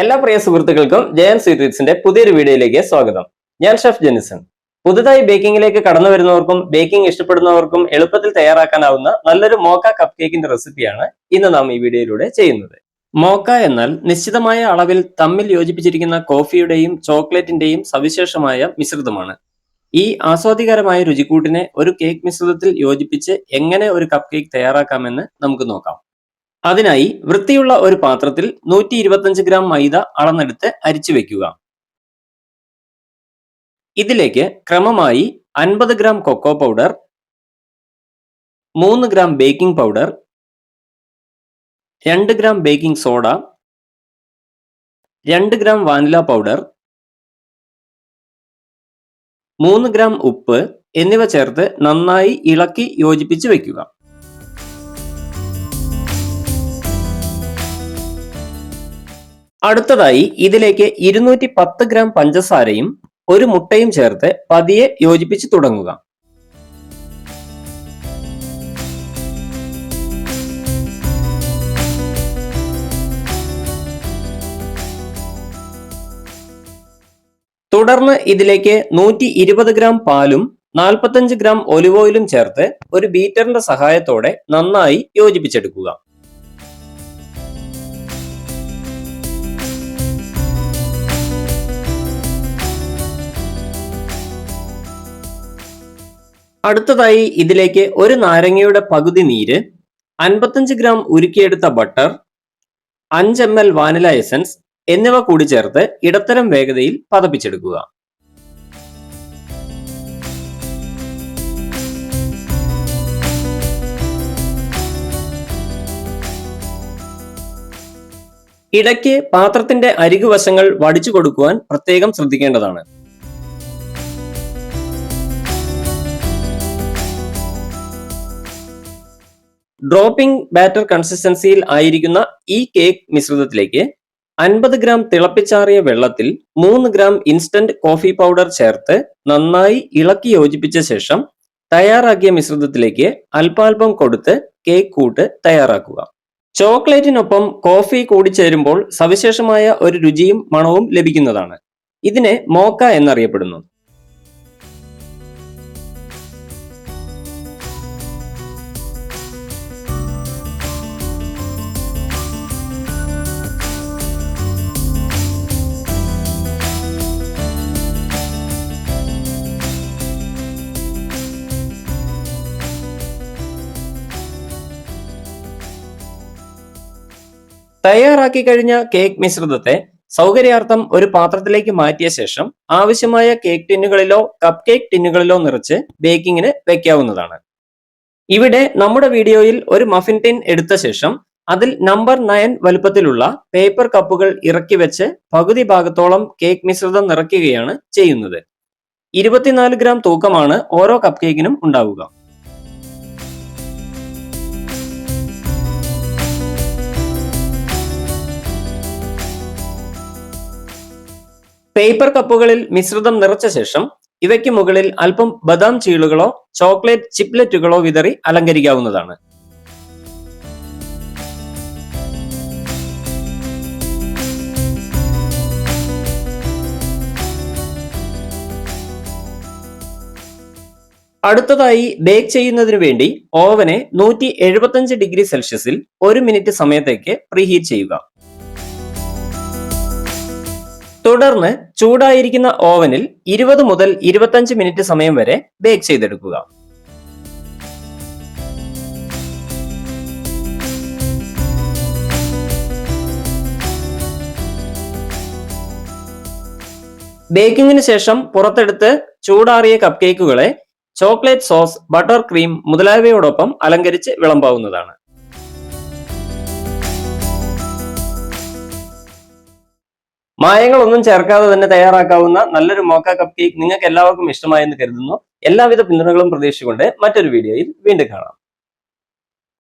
എല്ലാ പ്രിയ സുഹൃത്തുക്കൾക്കും ജയൻ സ്വീറ്റ്സിന്റെ പുതിയൊരു വീഡിയോയിലേക്ക് സ്വാഗതം. ഞാൻ ഷെഫ് ജെനിസൺ പുതുതായി ബേക്കിംഗിലേക്ക് കടന്നു വരുന്നവർക്കും ബേക്കിംഗ് ഇഷ്ടപ്പെടുന്നവർക്കും എളുപ്പത്തിൽ തയ്യാറാക്കാനാവുന്ന നല്ലൊരു മോക്ക കപ്പ് കേക്കിന്റെ റെസിപ്പിയാണ് ഇന്ന് നാം ഈ വീഡിയോയിലൂടെ ചെയ്യുന്നത്. മോക്ക എന്നാൽ നിശ്ചിതമായ അളവിൽ തമ്മിൽ യോജിപ്പിച്ചിരിക്കുന്ന കോഫിയുടെയും ചോക്ലേറ്റിന്റെയും സവിശേഷമായ മിശ്രിതമാണ്. ഈ ആസ്വാദികരമായ രുചിക്കൂട്ടിനെ ഒരു കേക്ക് മിശ്രിതത്തിൽ യോജിപ്പിച്ച് എങ്ങനെ ഒരു കപ്പ് കേക്ക് തയ്യാറാക്കാമെന്ന് നമുക്ക് നോക്കാം. അതിനായി വൃത്തിയുള്ള ഒരു പാത്രത്തിൽ നൂറ്റി ഇരുപത്തഞ്ച് ഗ്രാം മൈദ അളന്നെടുത്ത് അരിച്ചു വെക്കുക. ഇതിലേക്ക് ക്രമമായി അൻപത് ഗ്രാം കൊക്കോ പൗഡർ മൂന്ന് ഗ്രാം ബേക്കിംഗ് പൗഡർ രണ്ട് ഗ്രാം ബേക്കിംഗ് സോഡ രണ്ട് ഗ്രാം വാനില പൗഡർ മൂന്ന് ഗ്രാം ഉപ്പ് എന്നിവ ചേർത്ത് നന്നായി ഇളക്കി യോജിപ്പിച്ച് വെക്കുക. അടുത്തതായി ഇതിലേക്ക് ഇരുന്നൂറ്റി പത്ത് ഗ്രാം പഞ്ചസാരയും ഒരു മുട്ടയും ചേർത്ത് പതിയെ യോജിപ്പിച്ച് തുടങ്ങുക. തുടർന്ന് ഇതിലേക്ക് നൂറ്റി ഇരുപത് ഗ്രാം പാലും നാൽപ്പത്തഞ്ച് ഗ്രാം ഒലിവ് ഓയിലും ചേർത്ത് ഒരു ബീറ്ററിന്റെ സഹായത്തോടെ നന്നായി യോജിപ്പിച്ചെടുക്കുക. അടുത്തതായി ഇതിലേക്ക് ഒരു നാരങ്ങയുടെ പകുതി നീര് അൻപത്തഞ്ച് ഗ്രാം ഉരുക്കിയെടുത്ത ബട്ടർ അഞ്ച് എം എൽ വാനില എസൻസ് എന്നിവ കൂടി ചേർത്ത് ഇടത്തരം വേഗതയിൽ പതപ്പിച്ചെടുക്കുക. ഇടയ്ക്ക് പാത്രത്തിന്റെ അരികുവശങ്ങൾ വടിച്ചു കൊടുക്കുവാൻ പ്രത്യേകം ശ്രദ്ധിക്കേണ്ടതാണ്. ഡ്രോപ്പിംഗ് ബാറ്റർ കൺസിസ്റ്റൻസിയിൽ ആയിരിക്കുന്ന ഈ കേക്ക് മിശ്രിതത്തിലേക്ക് അൻപത് ഗ്രാം തിളപ്പിച്ചാറിയ വെള്ളത്തിൽ മൂന്ന് ഗ്രാം ഇൻസ്റ്റന്റ് കോഫി പൗഡർ ചേർത്ത് നന്നായി ഇളക്കി യോജിപ്പിച്ച ശേഷം തയ്യാറാക്കിയ മിശ്രിതത്തിലേക്ക് അല്പാൽപം കൊടുത്ത് കേക്ക് കൂട്ട് തയ്യാറാക്കുക. ചോക്ലേറ്റിനൊപ്പം കോഫി കൂടി ചേരുമ്പോൾ സവിശേഷമായ ഒരു രുചിയും മണവും ലഭിക്കുന്നതാണ്. ഇതിനെ മോക്ക എന്നറിയപ്പെടുന്നു. തയ്യാറാക്കി കഴിഞ്ഞ കേക്ക് മിശ്രിതത്തെ സൗകര്യാർത്ഥം ഒരു പാത്രത്തിലേക്ക് മാറ്റിയ ശേഷം ആവശ്യമായ കേക്ക് ടിന്നുകളിലോ കപ്പ് കേക്ക് ടിന്നുകളിലോ നിറച്ച് ബേക്കിങ്ങിന് വെക്കാവുന്നതാണ്. ഇവിടെ നമ്മുടെ വീഡിയോയിൽ ഒരു മഫിൻ ടിൻ എടുത്ത ശേഷം അതിൽ നമ്പർ നയൻ വലുപ്പത്തിലുള്ള പേപ്പർ കപ്പുകൾ ഇറക്കി വെച്ച് പകുതി ഭാഗത്തോളം കേക്ക് മിശ്രിതം നിറയ്ക്കുകയാണ് ചെയ്യുന്നത്. ഇരുപത്തിനാല് ഗ്രാം തൂക്കമാണ് ഓരോ കപ്പ് കേക്കിനും ഉണ്ടാവുക. പേപ്പർ കപ്പുകളിൽ മിശ്രിതം നിറച്ച ശേഷം ഇവയ്ക്ക് മുകളിൽ അല്പം ബദാം ചീളുകളോ ചോക്ലേറ്റ് ചിപ്ലെറ്റുകളോ വിതറി അലങ്കരിക്കാവുന്നതാണ്. അടുത്തതായി ബേക്ക് ചെയ്യുന്നതിനു വേണ്ടി ഓവനെ നൂറ്റി എഴുപത്തഞ്ച് ഡിഗ്രി സെൽഷ്യസിൽ ഒരു മിനിറ്റ് സമയത്തേക്ക് പ്രീഹീറ്റ് ചെയ്യുക. തുടർന്ന് ചൂടായിരിക്കുന്ന ഓവനിൽ ഇരുപത് മുതൽ ഇരുപത്തഞ്ച് മിനിറ്റ് സമയം വരെ ബേക്ക് ചെയ്തെടുക്കുക. ബേക്കിങ്ങിന് ശേഷം പുറത്തെടുത്ത് ചൂടാറിയ കപ്പ് കേക്കുകളെ ചോക്ലേറ്റ് സോസ് ബട്ടർ ക്രീം മുതലായവയോടൊപ്പം അലങ്കരിച്ച് വിളമ്പാവുന്നതാണ്. മായങ്ങളൊന്നും ചേർക്കാതെ തന്നെ തയ്യാറാക്കാവുന്ന നല്ലൊരു മോക്ക കപ്പ് കേക്ക് നിങ്ങൾക്ക് എല്ലാവർക്കും ഇഷ്ടമായെന്ന് കരുതുന്നു. എല്ലാവിധ പിന്തുണകളും പ്രതീക്ഷിച്ചുകൊണ്ട് മറ്റൊരു വീഡിയോയിൽ വീണ്ടും കാണാം.